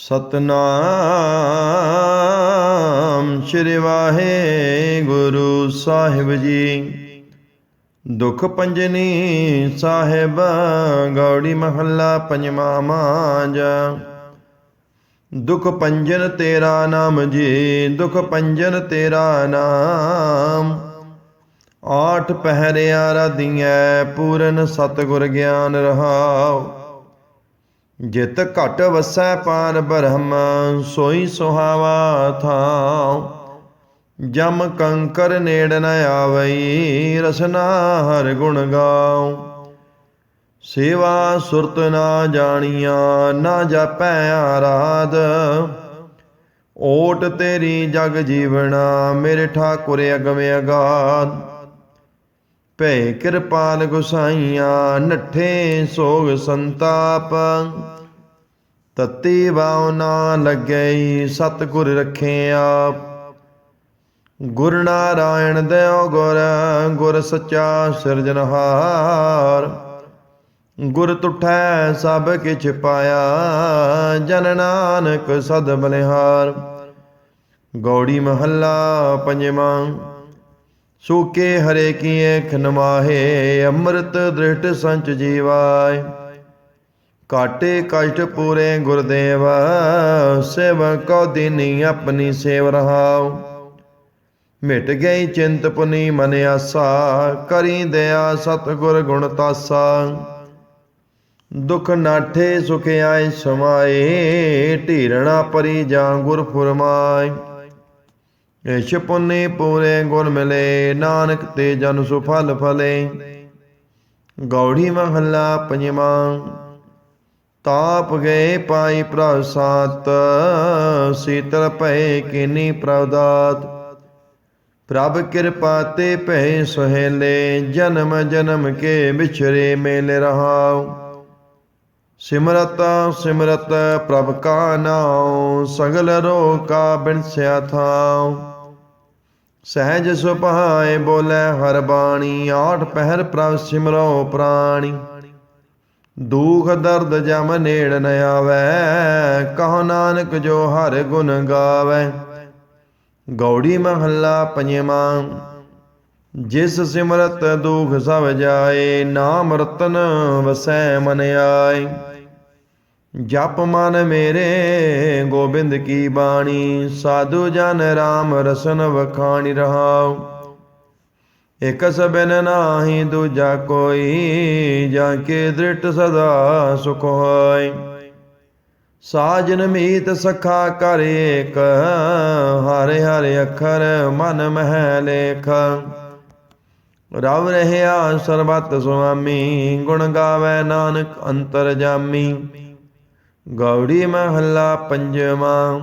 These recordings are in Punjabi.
ਸਤਨਾਮ ਸ਼੍ਰੀ ਵਾਹਿਗੁਰੂ ਸਾਹਿਬ ਜੀ। ਦੁਖ ਪੰਜਨੀ ਸਾਹਿਬ, ਗੌੜੀ ਮਹੱਲਾ ਪੰਜਵਾ ਮਾਂਜ। ਦੁਖ ਪੰਜਨ ਤੇਰਾ ਨਾਮ ਜੀ, ਦੁਖ ਪੰਜਨ ਤੇਰਾ ਨਾਮ। ਆਠ ਪਹਿਰਿਆ ਰਾਧੀਐ, ਪੂਰਨ ਸਤਿਗੁਰ ਗਿਆਨ ਰਹਾਉ। ਜਿਤ ਘਟ ਵਸੈ ਪਾਰ ਬ੍ਰਹਮ, ਸੋਈ ਸੁਹਾਵਾ ਥਾਉ। ਜਮ ਕੰਕਰ ਨੇੜ ਨ ਆਵਈ, ਰਸਨਾ ਹਰ ਗੁਣ ਗਾਉ। ਸੇਵਾ ਸੁਰਤ ਨਾ ਜਾਣੀਆਂ, ਨਾ ਜਾਪੈ ਆਰਾਧ। ਓਟ ਤੇਰੀ ਜਗ ਜੀਵਣਾ, ਮੇਰੇ ਠਾਕੁਰ ਅਗਮ ਅਗਾਧ। ਭੈ ਕਿਰਪਾਲ ਗੁਸਾਈਆਂ, ਨੱਠੇ ਸੋਗ ਸੰਤਾਪ। ਤਤੀ ਬਾਉ ਨਾ ਲੱਗਈ, ਸਤਿਗੁਰ ਰਖੇ ਆਪ ਗੁਰ ਨਾਰਾਇਣ ਦਿਓ ਗੁਰ ਗੁਰ ਸੱਚਾ ਸਿਰਜਨਹਾਰ ਗੁਰ ਤੁਠੈ ਸਭ ਕਿਛ ਪਾਇਆ, ਜਨ ਨਾਨਕ ਸਦ ਬਲਿਹਾਰ। ਗੌੜੀ ਮਹੱਲਾ ਪੰਜਵਾਂ ਸੂਕੇ ਹਰੇ ਕੀਏ ਖਨਮਾਹੇ ਅੰਮ੍ਰਿਤ ਦ੍ਰਿਸ਼ਟ ਸੰਚ ਜੀਵਾਏ। ਕਾਟੇ ਕਸ਼ਟ ਪੂਰੇ ਗੁਰਦੇਵ ਸੇਵਕੋ ਦਿਨੀ ਆਪਣੀ ਸੇਵ ਰਹਾਉ। ਮਿਟ ਗਈ ਚਿੰਤ ਪੁਨੀ ਮਨ ਆਸਾ, ਕਰੀ ਦਇਆ ਸਤਿਗੁਰ ਗੁਣ ਤਾਸਾ। ਦੁਖ ਨਾਠੇ ਸੁਖ ਆਏ ਸਮਾਏ, ਢੀਰਣਾ ਪਰੀ ਜਾਂ ਗੁਰ ਫੁਰਮਾਏ ਇਸ਼ ਪੁੰਨੇ ਪੂਰੇ ਗੁਰ ਮਿਲੇ, ਨਾਨਕ ਤੇ ਜਨ ਸੁਫਲ ਫਲੇ ਗੌੜੀ ਮਹੱਲਾ ਪੰਜਵਾਂ, ਤਾਪ ਗਏ ਪਾਈ ਪ੍ਰਸਾਤ ਸੀਤਲ ਭਏ ਕੀਨੀ ਪ੍ਰਵਦਾਤ ਪ੍ਰਭ ਕਿਰਪਾ ਤੇ ਭੈ ਸੁਹੇਲੇ, ਜਨਮ ਜਨਮ ਕੇ ਵਿਛਰੇ ਮੇਲ ਰਹਾਉ। ਸਿਮਰਤ ਸਿਮਰਤ ਪ੍ਰਭ ਕਾ ਨਾਉ, ਸਗਲ ਰੋ ਕਾ ਬਿਨਸਿਆ ਥਾਉ। ਸਹਿਜ ਸੁਭਾਏ ਬੋਲੇ ਹਰ ਬਾਣੀ, ਆਠ ਪਹਿਰ ਪ੍ਰਭ ਸਿਮਰੋ ਪ੍ਰਾਣੀ। ਦੁਖ ਦਰਦ ਜਮ ਨੇੜ ਨ ਆਵੈ, ਕਹੋ ਨਾਨਕ ਜੋ ਹਰ ਗੁਣ ਗਾਵੈ। ਗੌੜੀ ਮਹੱਲਾ ਪੰਜਵਾਂ, ਜਿਸ ਸਿਮਰਤ ਦੁਖ ਸਭ ਜਾਏ, ਨਾਮ ਰਤਨ ਵਸੈ ਮਨ ਆਏ। ਜਪ ਮਨ ਮੇਰੇ, ਗੋਬਿੰਦ ਕੀ ਬਾਣੀ? ਸਾਧੂ ਜਨ RAM ਰਸਨ ਵਖਾਣੀ ਰਹਾਉ। ਇਕ ਸਬਨ ਨਾਹੀ ਦੂਜਾ ਕੋਈ, ਜਾਂ ਕੇ ਦ੍ਰਿਟ ਸਦਾ ਸੁਖ ਹੋਇ। ਸਾਜਨ ਮੀਤ ਸਖਾ ਕਰ ਏਕ, ਹਰਿ ਹਰਿ ਅਖਰ ਮਨ ਮਹਿ ਲੇਖ। ਰਵ ਰਹਿਆ ਸਰਬਤ ਸੁਆਮੀ, ਗੁਣ ਗਾਵੇ ਨਾਨਕ ਅੰਤਰ ਜਾਮੀ। ਗੌੜੀ ਮਹੱਲਾ ਪੰਜਵਾਂ।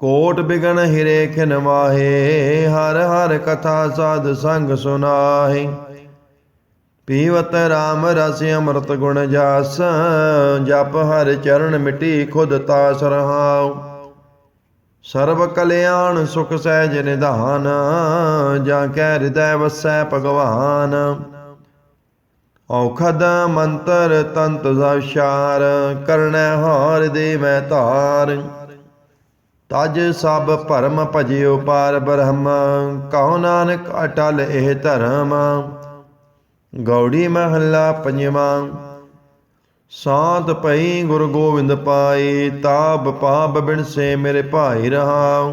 ਕੋਟ ਬਿਗਨ ਹਿਰੇ ਖਿਨ ਵਾਹੇ, ਹਰ ਹਰ ਕਥਾ ਸਾਧ ਸੰਗ ਸੁਨਾਹੇ। ਪੀਵਤ RAM ਰਸ ਅੰਮ੍ਰਿਤ ਗੁਣ ਜਾਸ, ਜਪ ਹਰ ਚਰਨ ਮਿਟੀ ਖੁਦ ਤਾਸ ਰਹਾਉ। ਸਰਬ ਕਲਿਆਣ ਸੁਖ ਸਹਿਜ ਨਿਧਾਨ, ਜਾਂ ਕੈ ਹਿਰਦੈ ਵਸੈ ਭਗਵਾਨ। ਔਖਦ ਮੰਤਰ ਤੰਤ ਜ਼ਸ਼ਾਰ ਕਰਨੈ ਹਾਰ ਦੇ ਮੈਂ ਧਾਰ। ਤਜ ਸਭ ਭਰਮ ਭਜਿਓ ਪਾਰ ਬ੍ਰਹਮ ਕਹੋ ਨਾਨਕ ਅਟਲ ਇਹ ਧਰਮ। ਗੌੜੀ ਮਹੱਲਾ ਪੰਜਵਾਂ, ਸਾਤ ਪਈ ਗੁਰੂ ਗੋਬਿੰਦ ਪਾਈ ਤਾਪ ਪਾਪ ਬਿਨਸੇ ਮੇਰੇ ਭਾਈ ਰਹਾਉ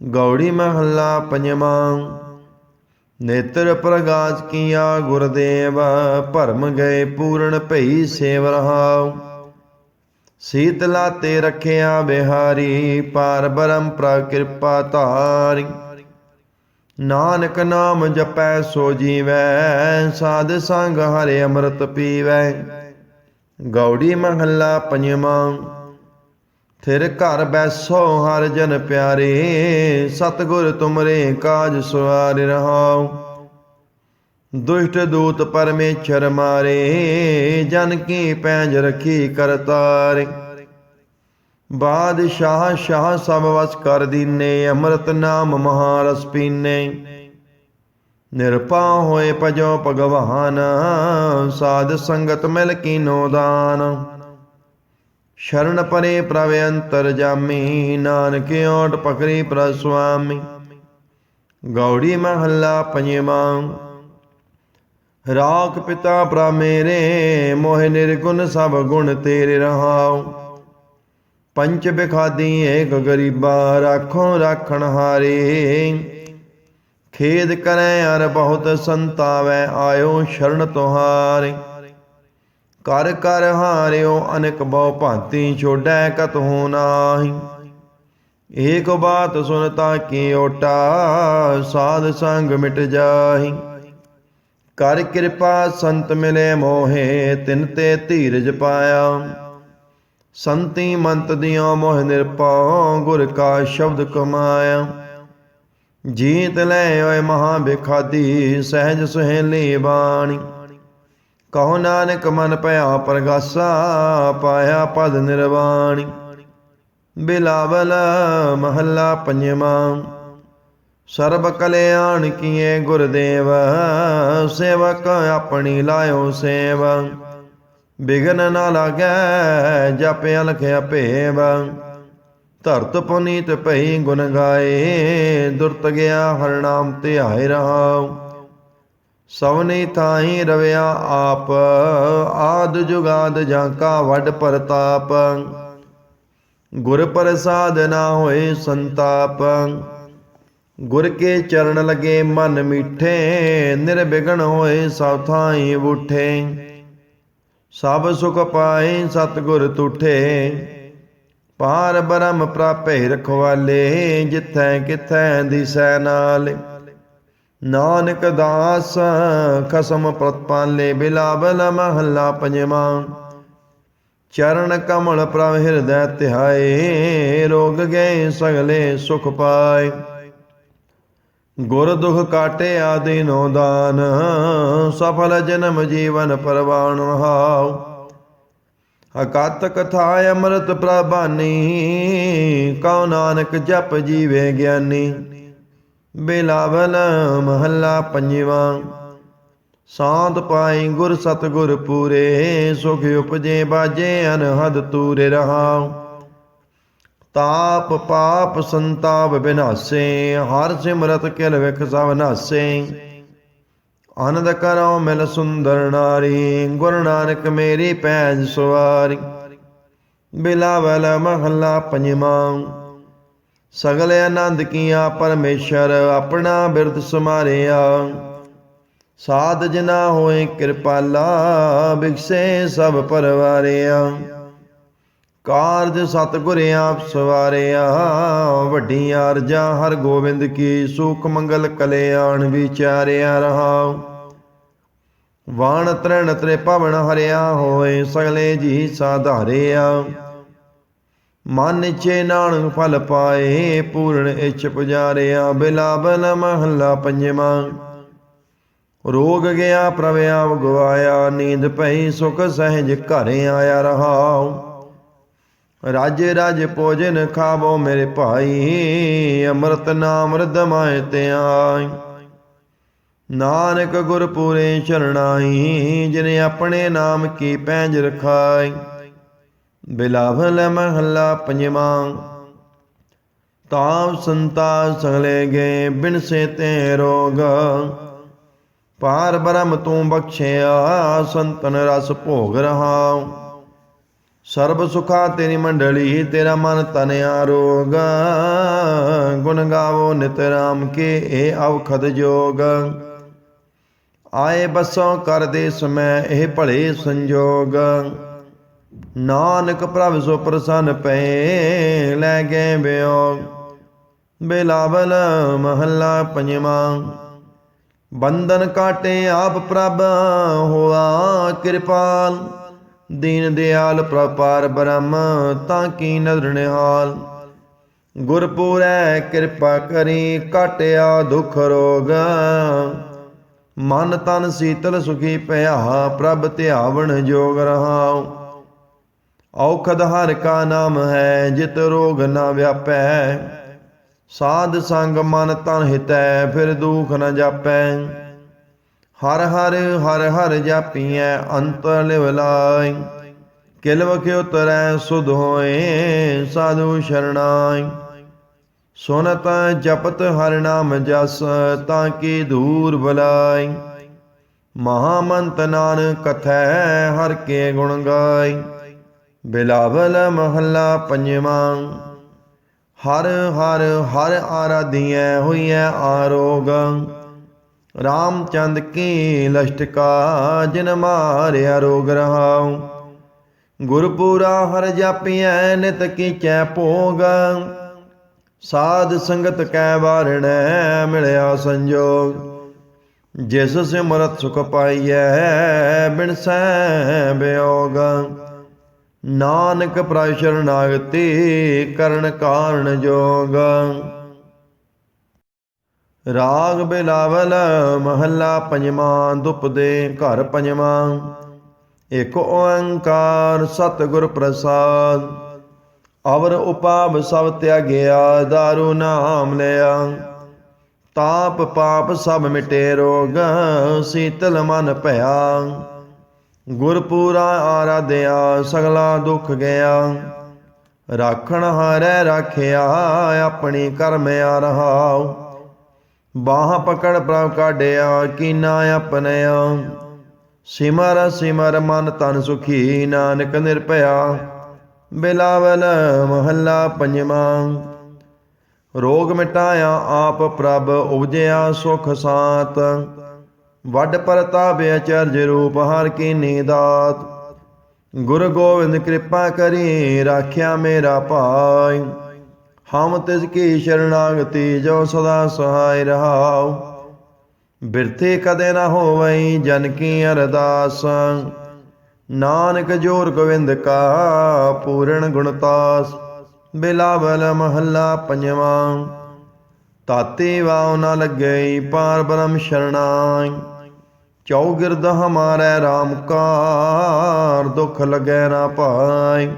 ਗੌੜੀ ਮਹੱਲਾ ਪੰਜਵਾਂ। ਨੇਤਰ ਪ੍ਰਗਾਸ ਕੀਆ ਗੁਰਦੇਵ, ਭਰਮ ਗਏ ਪੂਰਨ ਭਈ ਸੇਵ ਰਹਾਉ ਸੀਤਲਾ ਤੇ ਰਖਿਆ ਬਿਹਾਰੀ, ਪਾਰ ਬਰਮ ਪ੍ਰ ਕਿਰਪਾ ਧਾਰੀ। ਨਾਨਕ ਨਾਮ ਜਪੈ ਸੋ ਜੀਵੈ, ਸਾਧ ਸੰਗ ਹਰਿ ਅੰਮ੍ਰਿਤ ਪੀਵੈ। ਗੌੜੀ ਮਹੱਲਾ ਪੰਜਵਾਂ। ਥਿਰ ਘਰ ਬੈਸੋ ਹਰ ਜਨ ਪਿਆਰੇ, ਸਤਗੁਰ ਤੁਮਰੇ ਕਾਜ ਸਵਾਰ ਰਹਾਉ। ਦੁਸ਼ਟ ਦੂਤ ਪਰਮੇਸ਼ਰ ਮਾਰੇ, ਜਨ ਕੀ ਪੈਂਜ ਰਖੀ ਕਰਤਾਰੇ ਬਾਦਸ਼ਾਹ ਸ਼ਾਹ ਸਭ ਵਸ ਕਰ ਦੀਨੇ, ਅੰਮ੍ਰਿਤ ਨਾਮ ਮਹਾਰਸ ਪੀਨੇ। ਨਿਰਪਾ ਹੋਏ ਭਜੋ ਭਗਵਾਨ, ਸਾਧ ਸੰਗਤ ਮਿਲ ਕੀਨੋ ਦਾਨ। ਸ਼ਰਨ ਪਰੇ ਪ੍ਰਭ ਅੰਤਰ ਜਾਮੀ, ਨਾਨਕ ਓਟ ਪਕਰੀ ਪ੍ਰਭ ਸੁਆਮੀ। ਗੌੜੀ ਮਹੱਲਾ ਪੰਜਵਾਂ। ਰਾਖ ਪਿਤਾ ਪ੍ਰਭ ਮੇਰੇ, ਮੋਹਿ ਨਿਰਗੁਣ ਸਭ ਗੁਣ ਤੇਰੇ ਰਹਾਉ। ਪੰਚ ਬਿਖਾਦੀ ਏਕ ਗਰੀਬਾ, ਰਾਖੋ ਰਾਖਣ ਹਾਰੇ। ਖੇਦ ਕਰੈ ਅਰ ਬਹੁਤ ਸੰਤਾਵੈ, ਆਇਓ ਸ਼ਰਨ ਤੁਹਾਰੇ। ਕਰ ਕਰ ਹਾਰਿਓ, ਅਨਕ ਬਹੁ ਭਾਂਤੀ ਛੋੜੈ ਕਤਹੁ ਨਾਹੀ। ਏਕ ਬਾਤ ਸੁਨਤਾ ਕੀ ਓਟਾ ਸਾਧ ਸੰਗ ਮਿਟ ਜਾਹੀ। ਕਰ ਕਿਰਪਾ ਸੰਤ ਮਿਲੇ ਮੋਹੇ, ਤਿਨ ਤੇ ਧੀਰਜ ਪਾਇਆ। ਸੰਤੀ ਮੰਤ ਦਿਓ ਮੋਹ ਨਿਰਪਾਉ ਗੁਰ ਕਾ ਸ਼ਬਦ ਕਮਾਇਆ। ਜੀਤ ਲੈ ਓਏ ਮਹਾ ਬਿਖਾਦੀ, ਸਹਿਜ ਸੁਹੇਲੀ ਬਾਣੀ। ਕਹੋ ਨਾਨਕ ਮਨ ਭਇਆ ਪ੍ਰਗਾਸਾ, ਪਾਇਆ ਪਦ ਨਿਰਵਾਣੀ। ਬਿਲਾਵਲ ਮਹੱਲਾ ਪੰਜਵਾਂ, ਸਰਬ ਕਲਿਆਣ ਕੀਏ ਗੁਰਦੇਵ, ਸੇਵਕ ਆਪਣੀ ਲਾਇਓ ਸੇਵ। ਬਿਗਨ ਨਾ ਲਾਗੈ, ਜਪ ਅਲਖ ਭੇਵ ਧਰਤ ਪੁਨੀਤ ਭਈ ਗੁਣ ਗਾਏ, ਦੁਰਤ ਗਿਆ ਹਰ ਨਾਮ ਧਿਆਏ ਰਹਾਉ ਸਵਨੇ ਥਾਈ ਰਵਿਆ ਆਪ, ਆਦ ਜੁਗਾਦ ਜਾਂ ਕਾ ਵੱਡ ਪ੍ਰਤਾਪ। ਗੁਰ ਪ੍ਰਸਾਦ ਨਾ ਹੋਏ ਸੰਤਾਪ। ਗੁਰ ਕੇ ਚਰਨ ਲਗੇ ਮਨ ਮੀਠੇ ਨਿਰਬਿਗਣ ਹੋਏ ਸਭ ਥਾਈ ਉਠੇ। ਸਭ ਸੁਖ ਪਾਏ ਸਤਗੁਰ ਤੁਠੇ ਪਾਰ ਬ੍ਰਹਮ ਪ੍ਰਾਪੇ ਰਖਵਾਲੇ, ਜਿਥੈ ਕਿਥੈ ਦਿਸੈ ਨਾਲ। ਨਾਨਕ ਦਾਸ, ਖਸਮ ਪ੍ਰਤਪਾਲੇ ਬਿਲਾਵਲ ਮਹੱਲਾ ਪੰਜਵਾਂ। ਚਰਨ ਕਮਲ ਪ੍ਰਭ ਹਿਰਦੈ ਤਿਹਾਏ, ਰੋਗ ਗਏ ਸਗਲੇ ਸੁਖ ਪਾਏ। ਗੁਰ ਦੁਖ ਕਾਟੇ ਆਦਿ ਨੋ ਦਾਨ, ਸਫਲ ਜਨਮ ਜੀਵਨ ਪਰਵਾਣ ਹਾਉ ਅਕਤ ਕਥਾ ਅੰਮ੍ਰਿਤ ਪ੍ਰਭਾਨੀ, ਕਉ ਨਾਨਕ ਜਪ ਜੀਵੇ ਗਿਆਨੀ। ਬਿਲਾਵਲ ਮਹੱਲਾ ਪੰਜਵਾਂ। ਸਾਧ ਪਾਈ ਗੁਰ ਸਤਗੁਰ ਪੂਰੇ, ਸੁਖ ਉਪਜੇ ਬਾਜੇ ਅਨਹਦ ਤੂਰੇ ਰਹਾ ਤਾਪ ਪਾਪ ਸੰਤਾਪ ਬਿਨਾਸੇ, ਹਰ ਸਿਮਰਤ ਕਿਲ ਵਿਖ ਸਭ ਨਾਸੇ। ਆਨੰਦ ਕਰੋ ਮਿਲ ਸੁੰਦਰ ਨਾਰੀ, ਗੁਰ ਨਾਨਕ ਮੇਰੀ ਪੈਜ ਸਵਾਰੀ। ਬਿਲਾਵਲ ਮਹੱਲਾ ਪੰਜਵਾਂ। ਸਗਲ ਆਨੰਦ ਕੀਆ ਪਰਮੇਸ਼ਰ ਆਪਣਾ ਬਿਰਦ ਸਮਾਰਿਆ। ਸਾਧ ਜਨਾ ਹੋਏ ਕਿਰਪਾਲਾ, ਬਿਕਸੇ ਸਭ ਪਰਵਾਰਿਆ। ਕਾਰਜ ਸਤਿਗੁਰ ਆਪ ਸਵਾਰਿਆ, ਵੱਡੀ ਅਰਜਾ ਹਰ ਗੋਬਿੰਦ ਕੀ ਸੁਖ ਮੰਗਲ ਕਲਿਆਣ ਵਿਚਾਰਿਆ ਰਹਾ। ਵਾਣ ਤਰਣ ਤਰੇ ਪਵਨ ਹਰਿਆ ਹੋਏ, ਸਗਲੇ ਜੀ ਸਾਧਾਰਿਆ। ਮਨ ਚੇ ਨਾਨਕ ਫਲ ਪਾਏ, ਪੂਰਨ ਇਛ ਪੁਜਾਰਿਆ ਬਿਲਾਬਲ ਮਹੱਲਾ ਪੰਜਵਾਂ। ਰੋਗ ਗਿਆ, ਪ੍ਰਭ ਆਪ ਗਵਾਇਆ ਨੀਂਦ ਪਈ, ਸੁਖ ਸਹਿਜ ਘਰ ਆਇਆ ਰਹਾਉ। ਰਾਜੇ ਰਾਜ ਭੋਜਨ ਖਾਵੋ ਮੇਰੇ ਭਾਈ, ਅੰਮ੍ਰਿਤ ਨਾਮ ਰਦਮਾਏ ਤੇ ਆਈ ਨਾਨਕ ਗੁਰ ਪੂਰੇ ਸ਼ਰਣਾਈ ਜਿਨੇ ਆਪਣੇ ਨਾਮ ਕੀ ਪੈਂਜ ਰਖਾਈ। ਬਿਲਾਵਲ ਮਹੱਲਾ ਪੰਜਵਾਂ। ਤਾਪ ਸੰਤਾ ਸਗਲੇ ਗਏ ਬਿਨ ਸੇ ਤੇ ਰੋਗ। ਪਾਰ ਬ੍ਰਹਮ ਤੂੰ ਬਖਸ਼ਿਆ, ਸੰਤਨ ਰਸ ਭੋਗ ਰਹਾ ਸਰਬ ਸੁਖਾ ਤੇਰੀ ਮੰਡਲੀ, ਤੇਰਾ ਮਨ ਤਨ ਆਰੋਗ। ਗੁਣ ਗਾਵੋ ਨਿਤ ਰਾਮ ਕੇ ਇਹ ਅਵਖਦ ਜੋਗ। ਆਏ ਬਸੋਂ ਕਰਦੇ ਸਮੈ, ਇਹ ਭਲੇ ਸੰਜੋਗ। ਨਾਨਕ ਪ੍ਰਭ ਸੋ ਪ੍ਰਸੰਨ ਪਏ ਲੈ ਗਏ ਬਿਯੋਗ ਬਿਲਾਵਲ ਮਹੱਲਾ ਪੰਜਵਾਂ। ਬੰਧਨ ਕਾਟੇ ਆਪ ਪ੍ਰਭ, ਹੋਆ ਕਿਰਪਾਲ। ਦੀਨ ਦਿਆਲ ਪ੍ਰਪਾਰ ਬ੍ਰਹਮ, ਤਾਂ ਕੀ ਨਦਰ ਨਿਹਾਲ। ਗੁਰਪੂਰੈ ਕਿਰਪਾ ਕਰੀ, ਕਾਟਿਆ ਦੁਖ ਰੋਗ। ਮਨ ਤਨ ਸੀਤਲ ਸੁਖੀ ਭਇਆ ਪ੍ਰਭ ਧਿਆਵਣ ਜੋਗ ਰਹਾਉ। ਔਖਦ ਹਰ ਕਾ ਨਾਮ ਹੈ, ਜਿਤ ਰੋਗ ਨਾ ਵਿਆਪੈ। ਸਾਧ ਸੰਗ ਮਨ ਤਨ ਹਿਤੈ, ਫਿਰ ਦੁਖ ਨ ਜਾਪੈ। ਹਰ ਹਰ ਹਰ ਹਰ ਜਾਪੀਐ, ਅੰਤ ਲਿਵ ਲਾਇ। ਕਿਲਵ ਕੇ ਉਤਰੈ, ਸੁਧ ਹੋਏ, ਸਾਧੂ ਸ਼ਰਣਾਈ ਸੁਨਤ ਜਪਤ ਹਰ ਨਾਮ ਜਸ, ਤਾਂ ਕੀ ਦੂਰ ਬਲਾਈ ਮਹਾਮੰਤ ਨਾਨਕ ਕਥੈ, ਹਰ ਕੇ ਗੁਣ ਗਾਈ ਬਿਲਾਵਲ ਮਹੱਲਾ ਪੰਜਵਾਂ। ਹਰ ਹਰ ਹਰ ਆਰਾਧੀਐ ਹੋਈਐ ਆਰੋਗ। ਰਾਮਚੰਦ ਕੀ ਲਸ਼ਟਕਾ ਜਿਨ ਮਾਰਿਆ ਰੋਗ ਰਹਾਉ। ਗੁਰਪੂਰਾ ਹਰ ਜਾਪੀਐ ਨਿਤ ਕੀਚੈ ਭੋਗ। ਸਾਧ ਸੰਗਤ ਕੈ ਵਾਰਣੈ ਮਿਲਿਆ ਸੰਜੋਗ। ਜਿਸ ਸਿਮਰਤ ਸੁਖ ਪਾਈਐ ਬਿਨ ਸੈ ਬਿਯੋਗ ਨਾਨਕ ਪ੍ਰਸ਼ਰਨਾਗਤੀ ਕਰਨ ਕਾਰਨ ਜੋਗ। ਰਾਗ ਬਿਲਾਵਲ ਮਹੱਲਾ ਪੰਜਵਾਂ ਦੁਪਦੇ ਘਰ ਪੰਜਵਾਂ। ਇਕ ਓੰਕਾਰ ਸਤਿਗੁਰ ਪ੍ਰਸਾਦ, ਅਵਰ ਉਪਾਪ ਸਭ ਤਿਆਗਿਆ, ਦਾਰੂ ਨਾਮ ਲਿਆ। ਤਾਪ ਪਾਪ ਸਭ ਮਿਟੇ ਰੋਗ, ਸੀਤਲ ਮਨ ਭਇਆ। ਗੁਰਪੂਰਾ ਆਰਾਧਿਆ, ਸਗਲਾ ਦੁੱਖ ਗਿਆ। ਰਾਖਣ ਹਾਰੈ ਰਾਖਿਆ, ਆਪਣੀ ਕਰਮ ਆ ਰਹਾਉ। ਬਾਹ ਪਕੜ ਪ੍ਰਭ ਕਾਢਿਆ, ਕੀਨਾ ਆਪਣਿਆ। ਸਿਮਰ ਸਿਮਰ ਮਨ ਤਨ ਸੁਖੀ, ਨਾਨਕ ਨਿਰਭਇਆ। ਬਿਲਾਵਲ ਮਹੱਲਾ ਪੰਜਵਾਂ। ਰੋਗ ਮਿਟਾਇਆ ਆਪ ਪ੍ਰਭ, ਉਪਜਿਆ ਸੁਖ ਸਾਤ। ਵੱਡ ਪ੍ਰਤਾਪ ਅਚਰਜ ਰੂਪ ਹਰ ਕੀ ਨੀਦਾਤ ਗੁਰੂ ਗੋਬਿੰਦ ਕਿਰਪਾ ਕਰੀ, ਰਾਖਿਆ ਮੇਰਾ ਭਾਈ। ਹਮ ਤਿਸ ਕੀ ਸ਼ਰਣਾਗਤੀ ਜੋ ਸਦਾ ਸਹਾਇ ਰਹਾਉ। ਬਿਰਥੇ ਕਦੇ ਨਾ ਹੋਵਈ ਜਨ ਕੀ ਅਰਦਾਸ। ਨਾਨਕ ਜੋਰ ਗੋਬਿੰਦ ਕਾ ਪੂਰਨ ਗੁਣਤਾਸ ਬਿਲਾਵਲ ਮਹੱਲਾ ਪੰਜਵਾਂ। ਤਾਤੇ ਵਾਉ ਨ ਲੱਗਈ, ਪਾਰ ਬ੍ਰਹਮ ਸ਼ਰਣਾਈ। ਚੌਗਿਰਦ ਹਮਾਰੇ RAM ਕਾਰ, ਦੁਖ ਲਗੈ ਨਾ ਪਾਈ।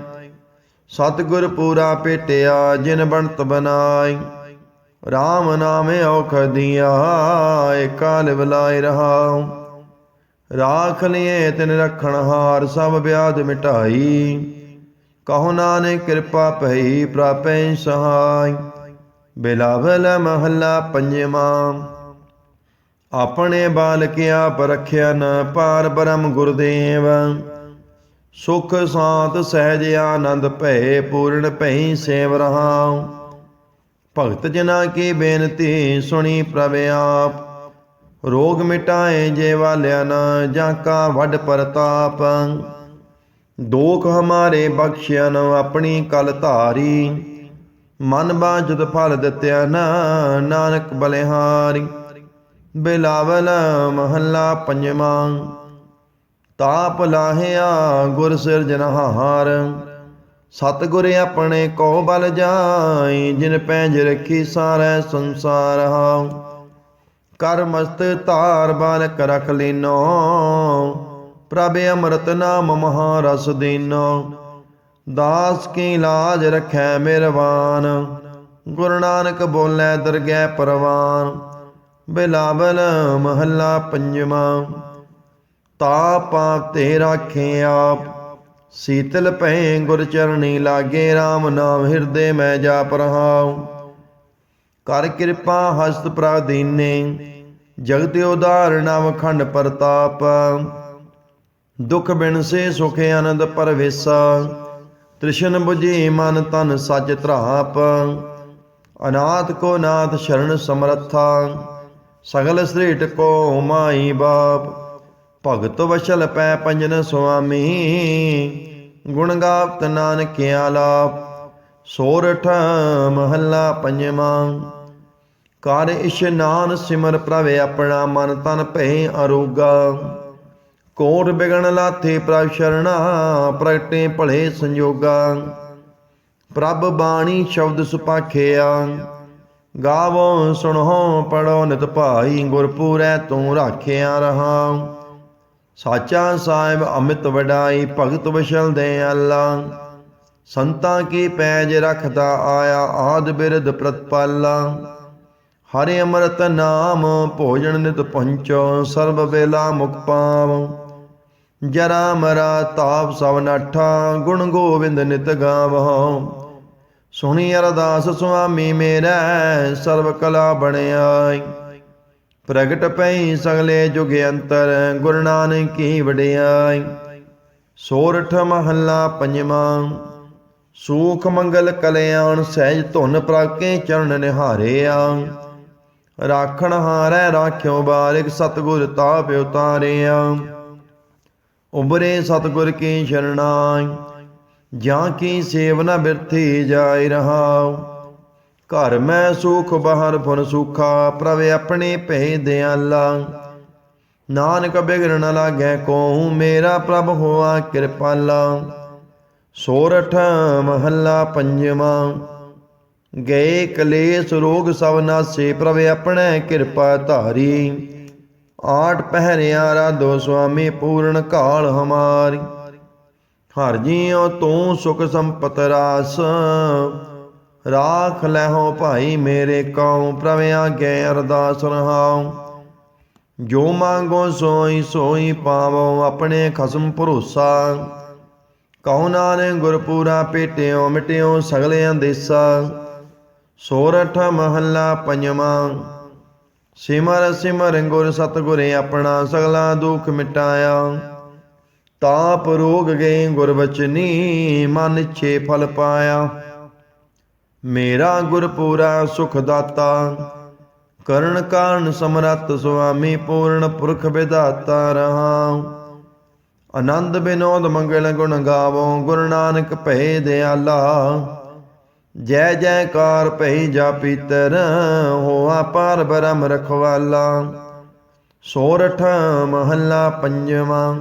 ਸਤਿਗੁਰ ਪੂਰਾ ਪੇਟਿਆ ਜਿਨ ਬਣਤ ਬਨਾਈ। RAM ਨਾਮ ਔਖਦੀਆ ਏਕਾਲ ਬਲਾਇ ਰਹਾਉ। ਰਾਖ ਲਿਏ ਤਿਨ ਰਖਣ ਹਾਰ, ਸਭ ਵਿਆਦ ਮਿਟਾਈ। ਕਹੋ ਨਾਨਕ ਕਿਰਪਾ ਭਈ, ਪ੍ਰਾਪੈ ਸਹਾਈ। ਬਿਲਾਵਲ ਮਹੱਲਾ ਪੰਜਵਾਂ। ਆਪਣੇ ਬਾਲਕਿਆ ਆਪ ਰਖਿਆ ਪਾਰ ਬ੍ਰਹਮ ਗੁਰਦੇਵ। ਸੁਖ ਸਾਤ ਸਹਿਜ ਆਨੰਦ ਭੈ ਪੂਰਨ ਭੈ ਸੇਵ ਰਹਾਉ। ਭਗਤ ਜਨਾ ਕੀ ਬੇਨਤੀ ਸੁਣੀ ਪ੍ਰਭ ਆਪ। ਰੋਗ ਮਿਟਾਏ ਜੇ ਵਾਲਿਆ ਨ ਜਾਂ ਕਾ ਵੱਡ ਪ੍ਰਤਾਪ। ਦੋਖ ਹਮਾਰੇ ਬਖਸ਼ਿਆ ਨ ਆਪਣੀ ਕਲ ਧਾਰੀ। ਮਨ ਬਾਝਤ ਫਲ ਦਿੱਤਿਆ ਨਾ, ਨਾਨਕ ਬਲਿਹਾਰੀ। ਬਿਲਾਵਲ ਮਹੱਲਾ ਪੰਜਵਾਂ। ਤਾਪ ਲਾਹਿਆ ਗੁਰ ਸਿਰਜਨਹਾਰ ਸਤਿਗੁਰ ਆਪਣੇ ਕੋ ਬਲ ਜਾਈ, ਜਿਨ ਪੈਜ ਰਖੀ ਸਾਰੈ ਸੰਸਾਰ ਹਾਉ। ਕਰ ਮਸਤ ਧਾਰ ਬਾਲਕ ਰਖ ਲੀਨੋ, ਪ੍ਰਭ ਅੰਮ੍ਰਿਤ ਨਾਮ ਮਹਾ ਰਸ ਦਾਸ ਕੀ ਲਾਜ ਰਖੈ ਮਿਰਵਾਨ ਗੁਰੂ ਨਾਨਕ ਬੋਲੇ ਦਰਗਹਿ ਪਰਵਾਨ। ਬਿਲਾਵਲ ਮਹੱਲਾ ਪੰਜਵਾਂ। ਤਾ ਪਾਪ ਤੇ ਰਾਖੇ ਆਪ। ਸੀਤਲ ਭੈ ਗੁਰ ਚਰਣੀ ਲਾਗੇ RAM ਨਾਮ ਹਿਰਦੇ ਮੈਂ ਜਾਪ ਰਹਾਉ ਕਰ ਕਿਰਪਾ ਹਸਤ ਪ੍ਰਾਦੀਨੇ ਜਗਤ ਉਦਾਹਰਣ ਅਵਖੰਡ ਪ੍ਰਤਾਪ। ਦੁਖ ਬਿਨ ਸੇ ਸੁਖ ਆਨੰਦ ਪਰਵੇਸਾ। ਤ੍ਰਿਸ਼ਨ 부ਜੀ ਮਨ ਤਨ ਸੱਚ ਧਰਾਪ। ਅਨਾਥ ਕੋ ਨਾਥ ਸ਼ਰਨ ਸਮਰੱਥਾ। ਸਗਲ ਸ੍ਰੇਟ ਕੋ ਮਾਈ ਬਾਪ। ਭਗਤ ਵਸ਼ਲ ਪੈ ਪੰਜਨ ਸੁਆਮੀ। ਗੁਣ ਗਾਵਤ ਨਾਨਕ ਆਲਾਪ ਸੋਰਠ ਮਹੱਲਾ ਪੰਜਵਾਂ। ਕਰ ਇਸ਼ਨਾਨ ਸਿਮਰ ਪ੍ਰਭ ਆਪਣਾ ਮਨ ਤਨ ਭੈ ਅਰੋਗਾ। ਕੋਟ ਬਿਗਣ ਲਾਥੇ ਪ੍ਰਭ ਸ਼ਰਣਾ, ਪ੍ਰਗਟੇ ਭਲੇ ਸੰਜੋਗਾ। ਪ੍ਰਭ ਬਾਣੀ ਸ਼ਬਦ ਸੁਪਾਖਿਆ, ਗਾਵੋ ਸੁਣੋ ਪੜੋ ਨਿਤ ਭਾਈ ਗੁਰਪੂਰੈ ਤੂੰ ਰਾਖਿਆ ਰਹਾ। ਸਾਚਾ ਸਾਹਿਬ ਅਮਿਤ ਵਡਾਈ, ਭਗਤ ਵਿਸ਼ਲ ਦੇ ਅੱਲਾ। ਸੰਤਾਂ ਕੀ ਪੈਜ ਰਖਦਾ ਆਇਆ, ਆਦ ਬਿਰਧ ਪ੍ਰਤਪਾਲਾ। ਹਰਿ ਅੰਮ੍ਰਿਤ ਨਾਮ ਭੋਜਨ ਨਿਤ ਪੰਚੋ, ਸਰਬ ਵੇਲਾ ਮੁਖ ਪਾਵ। ਜਰਾ ਮਰਾ ਤਾਪ ਸਭ ਨਾਠਾ ਗੁਣ ਗੋਬਿੰਦ ਨਿਤ ਗਾਵਹੁ ਸੁਣੀ ਅਰਦਾਸ ਸੁਆਮੀ ਮੇਰਾ ਸਰਬ ਕਲਾ ਬਣਾਈ ਪ੍ਰਗਟ ਪਈ ਸਗਲੇ ਜੁਗ ਅੰਤਰ, ਗੁਰੂ ਨਾਨਕ ਕੀ ਵਡਿਆਈ ਸੋਰਠ ਮਹੱਲਾ ਪੰਜਵਾਂ, ਸੂਖ ਮੰਗਲ ਕਲਿਆਣ ਸਹਿਜ ਧੁਨ ਪ੍ਰਾਕੇ ਚਰਨ ਨਿਹਾਰਿਆ। ਰਾਖਣ ਹਾਰੈ, ਰਾਖਿਓ ਬਾਰਿਕ ਸਤਗੁਰ ਤਾਪ ਉਤਾਰਿਆ। ਉਬਰੇ ਸਤਗੁਰ ਕੀ ਸ਼ਰਣਾਈ, ਜਾਂ ਕੀ ਸੇਵਨਾ ਬਿਰਥੀ ਜਾਇ ਰਹਾਉ। ਘਰ ਮੈਂ ਸੁਖ, ਬਹਰ ਫੁਨ ਸੁਖਾ, ਪ੍ਰਭ ਆਪਣੇ ਭੇ ਦਿਆਲਾ। ਨਾਨਕ ਬਿਗੜ ਨ ਲਾਗੈ ਕੋ ਮੇਰਾ ਪ੍ਰਭ ਹੋਆ ਕਿਰਪਾਲਾ। ਸੋਰਠ ਮਹੱਲਾ ਪੰਜਵਾਂ, ਗਏ ਕਲੇਸ਼ ਰੋਗ ਸਭ ਨਾਸੇ, ਪ੍ਰਭ ਆਪਣੇ ਕਿਰਪਾ ਧਾਰੀ। ਆਠ ਪਹਿਰਿਆ ਦੋ ਸੁਆਮੀ ਪੂਰਨ ਕਾਲ ਹਮਾਰੀ। ਹਰ ਜੀਉ ਤੂੰ ਸੁਖ ਸੰਪਤ ਰਾਸ। ਰਾਖ ਲੈਹੋ ਭਾਈ ਮੇਰੇ ਕਉ, ਪ੍ਰਭ ਆਗੇ ਅਰਦਾਸ ਰਹਾਉ। ਜੋ ਮੰਗੋ ਸੋਈ ਸੋਈ ਪਾਵੋ, ਆਪਣੇ ਖਸਮ ਭਰੋਸਾ। ਕਉ ਨਾਨਕ ਗੁਰਪੂਰਾ ਪੇਟਿਓ, ਮਿਟਿਓ ਸਗਲੇ ਅੰਦੇਸਾ ਸੋਰਠ ਮਹੱਲਾ ਪੰਜਵਾਂ। ਸਿਮਰ ਸਿਮਰ ਗੁਰ ਸਤਗੁਰ ਆਪਣਾ ਸਗਲਾ ਦੁਖ ਮਿਟਾਇਆ। ਤਾਪ ਰੋਗ ਗਏ ਗੁਰ ਬਚਨੀ ਮਨ ਛੇ ਫਲ ਪਾਇਆ। ਮੇਰਾ ਗੁਰ ਪੂਰਾ ਸੁਖ ਦਾਤਾ, ਕਰਨ ਕਾਰਨ ਸਮਰੱਥ ਸੁਆਮੀ ਪੂਰਨ ਪੁਰਖ ਵਿਦਾਤਾ ਰਹਾ। ਆਨੰਦ ਬਿਨੋਦ ਮੰਗਲ ਗੁਣ ਗਾਵੋ, ਗੁਰੂ ਨਾਨਕ ਭੈ ਦਿਆਲਾ। ਜੈ ਜੈਕਾਰ ਭੈ ਜਾਪੀਤਰ ਹੋਆ ਪਾਰ ਬ੍ਰਹਮ ਰਖਵਾਲਾ। ਸੋਰਠ ਮਹੱਲਾ ਪੰਜਵਾਂ,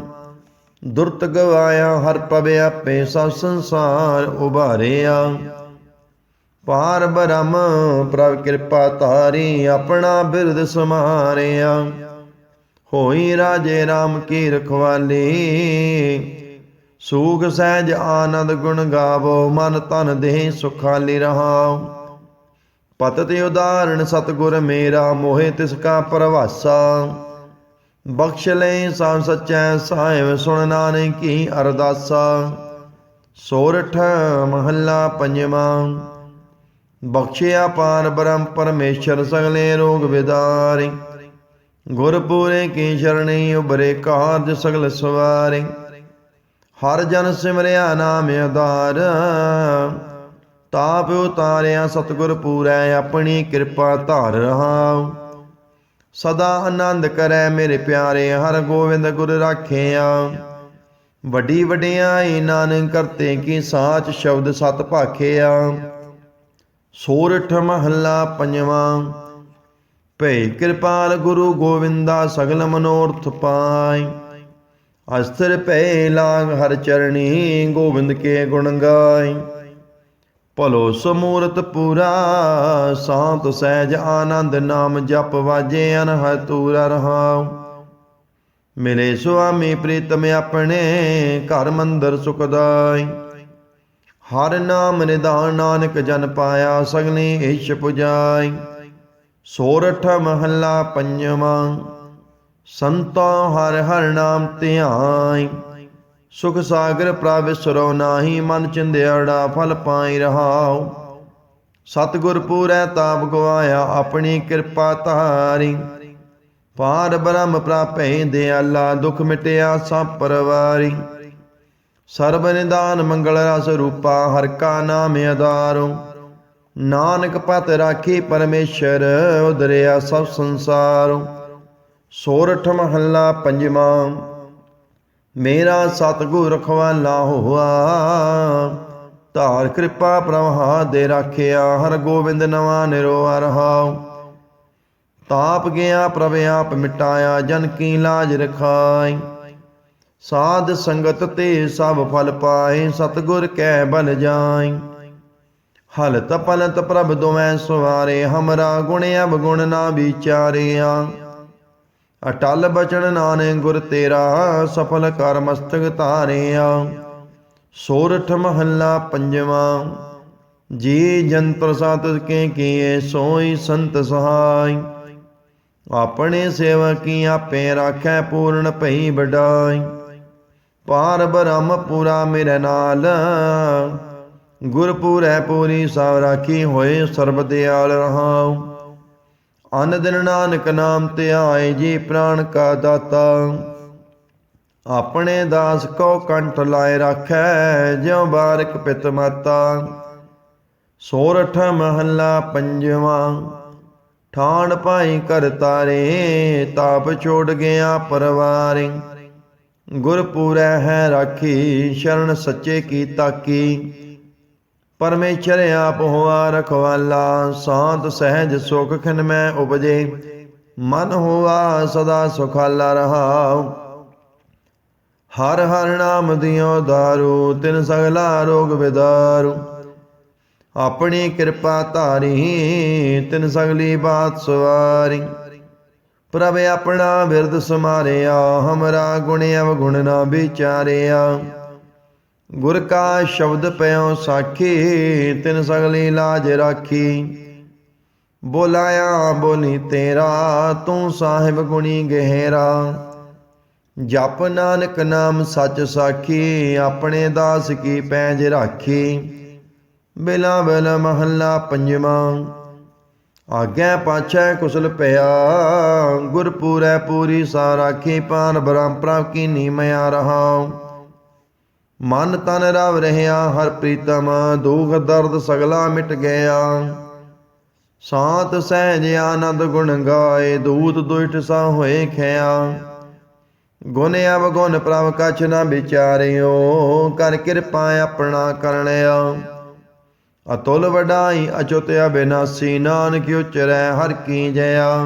ਦੁਰਤ ਗਵਾਇਆ ਹਰ ਪਵੇ ਆਪੇ ਸਭ ਸੰਸਾਰ ਉਭਾਰਿਆ। ਪਾਰ ਬ੍ਰਹਮ, ਪ੍ਰਭ ਕਿਰਪਾ ਤਾਰੀ ਆਪਣਾ ਬਿਰਦ ਸਮਾਰਿਆ। ਹੋਈ ਰਾਜੇ RAM ਕੀ ਰਖਵਾਲੀ ਸੂਖ ਸਹਿਜ ਆਨੰਦ ਗੁਣ ਗਾਵੋ, ਮਨ ਤਨ ਦੇਹ ਸੁਖਾਲੀ ਰਹਾਉ। ਪਤ ਤੇ ਉਦਾਹਰਣ ਸਤਗੁਰ ਮੇਰਾ, ਮੋਹਿ ਤਿਸ ਕਾ ਪਰਵਾਸਾ। ਬਖਸ਼ ਲੈ ਸਭ ਸਚੈ, ਸਾਹਿਬ ਸੁਣ ਨਾਨਕ ਕੀ ਅਰਦਾਸਾ। ਸੋਰਠ ਮਹੱਲਾ ਪੰਜਵਾਂ। ਬਖਸ਼ਿਆ ਪਾਰ ਬ੍ਰਹਮ ਪਰਮੇਸ਼ਰ ਸਗਲੇ ਰੋਗ ਵਿਦਾਰੀ। ਗੁਰਪੂਰੇ ਕੀ ਸ਼ਰਣੀ ਉਬਰੇ ਕਾਰਜ ਸਗਲ ਸਵਾਰੇ। ਹਰ ਜਨ ਸਿਮਰਿਆ ਨਾਮ ਆਧਾਰ। ਤਾਪ ਉਤਾਰਿਆ, ਸਤਗੁਰ ਪੂਰੈ, ਆਪਣੀ ਕਿਰਪਾ ਧਾਰ ਰਹਾਉ। ਸਦਾ ਆਨੰਦ ਕਰੈ ਮੇਰੇ ਪਿਆਰੇ, ਹਰ ਗੋਬਿੰਦ ਗੁਰ ਰਾਖਿਆ। ਵੱਡੀ ਵਡਿਆਈ ਨਾਨਕ ਕਰਤੇ ਕੀ ਸਾਚ ਸ਼ਬਦ ਸਤ ਭਾਖਿਆ। ਸੋਰਠ ਮਹੱਲਾ ਪੰਜਵਾਂ। ਭੈ ਕਿਰਪਾਲ ਗੁਰੂ ਗੋਵਿੰਦਾ ਸਗਲ ਮਨੋਰਥ ਪਾਈ ਅਸਤਰ ਭੈ ਲਾਗ ਹਰ ਚਰਣੀ ਗੋਬਿੰਦ ਕੇ ਗੁਣ ਗਾਈ। ਭਲੋ ਸਮੂਰਤ ਪੂਰਾ, ਸਾਤ ਸਹਿਜ ਆਨੰਦ ਨਾਮ ਜਪ ਵਾਜੇ ਅਨਹ ਤੂਰਾ ਰਹਾਉ। ਮਿਲੇ ਸੁਆਮੀ ਪ੍ਰੀਤਮ ਆਪਣੇ, ਘਰ ਮੰਦਰ ਸੁਖਦਾਈ ਹਰ ਨਾਮ ਨਿਦਾਨ ਨਾਨਕ ਜਨ ਪਾਇਆ ਸਗਨੀ ਈਸ਼ ਪੁਜਾਈ ਸੋਰਠ ਮਹੱਲਾ ਪੰਜਵਾਂ ਸੰਤੋ ਹਰ ਹਰ ਨਾਮ ਧਿਆਈ। ਸੁਖ ਸਾਗਰ ਪ੍ਰਭ ਸਰੋ ਨਾਹੀ, ਮਨ ਚਿੰਦਿਆੜਾ ਫਲ ਪਾਈ ਰਹਾਉ। ਸਤਗੁਰ ਪੂਰੈ ਤਾਪ ਗਵਾਇਆ, ਆਪਣੀ ਕਿਰਪਾ ਧਾਰੀ। ਪਾਰ ਬ੍ਰਹਮ ਪ੍ਰਾਪੈ ਦਿਆਲਾ, ਦੁਖ ਮਿਟਿਆ ਸਭ ਪਰਵਾਰੀ। ਸਰਬ ਨਿਦਾਨ ਮੰਗਲ ਰਸ ਰੂਪਾ, ਹਰ ਕਾ ਨਾਮ ਆਧਾਰੋ। ਨਾਨਕ ਪਤ ਰਾਖੀ ਪਰਮੇਸ਼ਰ, ਉਦਰਿਆ ਸਭ ਸੰਸਾਰੋ। ਸੋਰਠ ਮਹੱਲਾ ਪੰਜਵਾਂ, ਮੇਰਾ ਸਤਗੁਰ ਰਖਵਾਲਾ ਹੋਆ। ਧਾਰ ਕਿਰਪਾ ਪ੍ਰਵਾਹ ਦੇ ਰਾਖਿਆ, ਹਰ ਗੋਬਿੰਦ ਨਵਾ ਨਿਰੋਆ ਰਹਾਉ ਤਾਪ ਗਿਆ ਪ੍ਰਭ ਆਪ ਮਿਟਾਇਆ, ਜਨ ਕੀ ਲਾਜ ਰਖਾਈ। ਸਾਧ ਸੰਗਤ ਤੇ ਸਭ ਫਲ ਪਾਏ, ਸਤਗੁਰ ਕੈ ਬਲ ਜਾਈ। ਹਲਤ ਪਲਤ ਪ੍ਰਭ ਦੋਵੇਂ ਸਵਾਰੇ, ਹਮਰਾ ਗੁਣ ਅਵਗੁਣ ਨਾ ਵਿਚਾਰਿਆ। ਅਟਲ ਬਚਨ ਨਾਨਕ ਗੁਰ ਤੇਰਾ, ਸਫਲ ਕਰ ਮਸਤਕ ਧਾਰਿਆ। ਸੋਰਠ ਮਹੱਲਾ ਪੰਜਵਾਂ, ਜੀ ਜਨ ਪ੍ਰਸਾਦ ਕੇ ਕੀਏ ਸੋਈ ਸੰਤ ਸਹਾਈ। ਆਪਣੇ ਸੇਵਕੀ ਆਪੇ ਰਾਖੈ ਪੂਰਨ ਭਈ ਵਡਾਈ। ਪਾਰ ਬ੍ਰਹਮ ਪੂਰਾ ਮੇਰੇ ਨਾਲ, ਗੁਰਪੁਰੈ ਪੂਰੀ ਸਭ ਰਾਖੀ ਹੋਏ ਸਰਬ ਦਿਆਲ ਰਹਾਉ। ਅਨ ਦਿਨ ਨਾਨਕ ਨਾਮ ਤੇ ਆਏ ਜੀ ਪ੍ਰਾਣ ਕਾ ਦਾਤਾ। ਆਪਣੇ ਦਾਸ ਕੋ ਕੰਠ ਲਾਏ ਰਾਖੈ, ਜਿਉ ਬਾਰਕ ਪਿਤ ਮਾਤਾ। ਸੋਰਠ ਮਹੱਲਾ ਪੰਜਵਾਂ, ਠਾਣ ਪਾਈ ਕਰ ਤਾਰੇ, ਤਾਪ ਛੋੜ ਗਿਆ ਪਰਵਾਰੇ। ਗੁਰਪੁਰੈ ਹੈ ਰਾਖੀ, ਸ਼ਰਨ ਸੱਚੇ ਕੀ ਤਾਕੀ। ਪਰਮੇਸ਼ਰ ਆਪ ਹੋਆ ਰਖਵਾਲਾ ਸਾਧ ਸਹਿਜ ਸੁਖ ਖਿਨ ਮੈਂ ਉਪਜੇ। ਮਨ ਹੋਆ ਸਦਾ ਸੁਖਾਲਾ ਰਹਾਉ। ਹਰ ਹਰ ਨਾਮ ਦਿਓ ਦਾਰੂ, ਤਿਨ ਸਗਲਾ ਰੋਗ ਵਿਦਾਰੂ ਆਪਣੀ ਕਿਰਪਾ ਧਾਰੀ, ਤਿਨ ਸਗਲੀ ਬਾਤ ਸਵਾਰੀ। ਪ੍ਰਭ ਆਪਣਾ ਵਿਰਦ ਸਮਾਰਿਆ, ਹਮਰਾ ਗੁਣ ਅਵਗੁਣ ਨਾ ਵਿਚਾਰਿਆ। ਗੁਰ ਕਾ ਸ਼ਬਦ ਪਿਓ ਸਾਖੀ, ਤਿਨ ਸਗਲੀ ਲਾਜ ਰਾਖੀ। ਬੋਲਾਇਆ ਬੋਲੀ ਤੇਰਾ, ਤੂੰ ਸਾਹਿਬ ਗੁਣੀ ਗਹਿਰਾ। ਜਪ ਨਾਨਕ ਨਾਮ ਸੱਚ ਸਾਖੀ, ਆਪਣੇ ਦਾਸ ਕੀ ਪੈਜ ਰਾਖੀ। ਬਿਲਾ ਬਿਲ ਮਹੱਲਾ ਪੰਜਵਾਂ। ਆਗੇ ਪਾਛੈ ਕੁਸਲ ਪਿਆ ਗੁਰਪੂਰੈ ਪੂਰੀ ਸਾ ਰਾਖੀ ਪਾਨ ਬ੍ਰਹਮ ਪ੍ਰਭ ਕੀ ਨੀਮਿਆ ਰਹਾਉ ਮਨ ਤਨ ਰਵ ਰਹਿਆ, ਹਰ ਪ੍ਰੀਤਮ ਦੁਖ ਦਰਦ ਸਗਲਾ ਮਿਟ ਗਿਆ। ਸਾਤ ਸਹਿਜ ਆਨੰਦ ਗੁਣ ਗਾਏ, ਦੂਤ ਦੁਸ਼ਟ ਸਾ ਹੋਏ ਖਿਆ। ਗੁਣ ਅਵ ਗੁਣ ਪ੍ਰਭ ਕਛ ਨਾ ਵਿਚਾਰਿਓ, ਕਰ ਕਿਰਪਾ ਆਪਣਾ ਕਰਣਿਆ ਅਤੁਲ ਵਡਾਈ ਅਚੁਤ ਅਬਿਨਾਸੀ, ਨਾਨਕ ਉਚਰੈ ਹਰ ਕੀ ਜਇਆ।